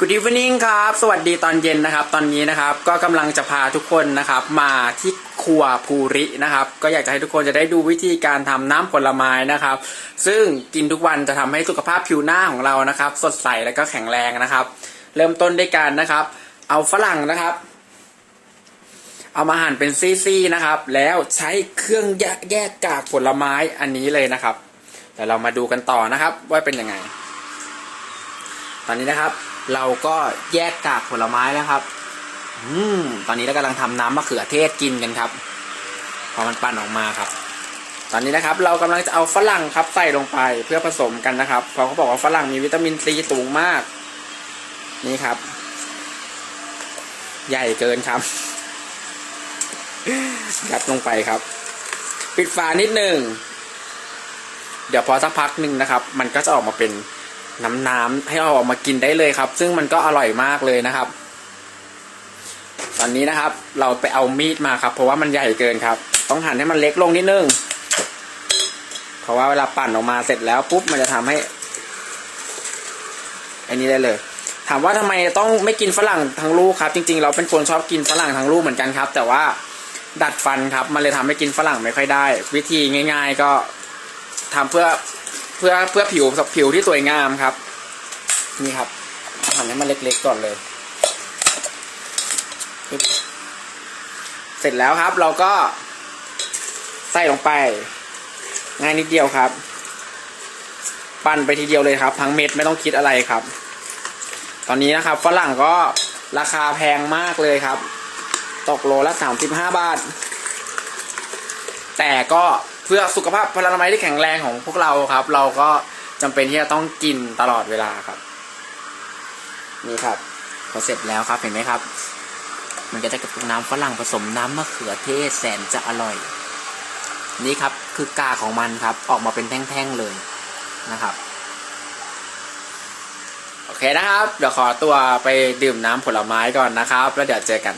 Good evening ครับ สวัสดีตอนเย็นนะครับ ตอนนี้นะครับ ก็กำลังจะพาทุกคนนะครับ มาที่ครัวภูรินะครับ ก็อยากจะให้ทุกคนจะได้ดูวิธีการทำน้ำผลไม้นะครับ ซึ่งกินทุกวันจะทำให้สุขภาพผิวหน้าของเรานะครับ สดใสและก็แข็งแรงนะครับ เริ่มต้นด้วยการนะครับ เอาฝรั่งนะครับ เอามาหั่นเป็นซี่ๆนะครับ แล้วใช้เครื่องแยกแยกกากผลไม้อันนี้เลยนะครับเดี๋ยวเรามาดูกันต่อนะครับ ว่าเป็นยังไง ตอนนี้นะครับ เราก็แยกกากผลไม้แล้วครับ อืมตอนนี้เรากำลังทำน้ำมะเขือเทศกินกันครับ พอมันปั่นออกมาครับ ตอนนี้นะครับ เรากำลังจะเอาฝรั่งครับใส่ลงไปเพื่อผสมกันนะครับเพราะเขาบอกว่าฝรั่งมีวิตามินซีสูงมาก นี่ครับ ใหญ่เกินครับยัดลงไปครับ ปิดฝานิดหนึ่งเดี๋ยวพอสักพักหนึ่งนะครับ มันก็จะออกมาเป็น น้ำน้ำๆให้เอาออกมากินได้เลยครับ ซึ่งมันก็อร่อยมากเลยนะครับ ตอนนี้นะครับ เราไปเอามีดมาครับ เพราะว่ามันใหญ่เกินครับ ต้องหั่นให้มันเล็กลงนิดนึงเพราะว่าเวลาปั่นออกมาเสร็จแล้วปุ๊บมันจะทำให้อันนี้ได้เลย ถามว่าทำไมต้องไม่กินฝรั่งทั้งลูกครับ จริงๆ เราเป็นคนชอบกินฝรั่งทั้งลูกเหมือนกันครับ แต่ว่าดัดฟันครับ มันเลยทำให้กินฝรั่งไม่ค่อยได้ วิธีง่าย ๆ ก็ทำเพื่อ เพื่อเพื่อผิวผิวที่สวยงามครับ นี่ครับหั่นให้มันเล็กๆก่อนเลย เสร็จแล้วครับเราก็ใส่ลงไป ง่ายนิดเดียวครับ ปั้นไปทีเดียวเลยครับ ทั้งเม็ดไม่ต้องคิดอะไรครับ ตอนนี้นะครับฝรั่งก็ราคาแพงมากเลยครับ ตกโลละสามสิบห้าบาท แต่ก็ เพื่อสุขภาพพลานามัยที่แข็งแรงของพวกเราครับ เราก็จำเป็นที่จะต้องกินตลอดเวลาครับ นี่ครับพอเสร็จแล้วครับเห็นไหมครับ มันก็จะกับน้ำฝรั่งผสมน้ำมะเขือเทศแสนจะอร่อย นี่ครับคือกาของมันครับ ออกมาเป็นแท่งๆเลยนะครับโอเคนะครับ เดี๋ยวขอตัวไปดื่มน้ำผลไม้ก่อนนะครับ แล้วเดี๋ยวเจอกัน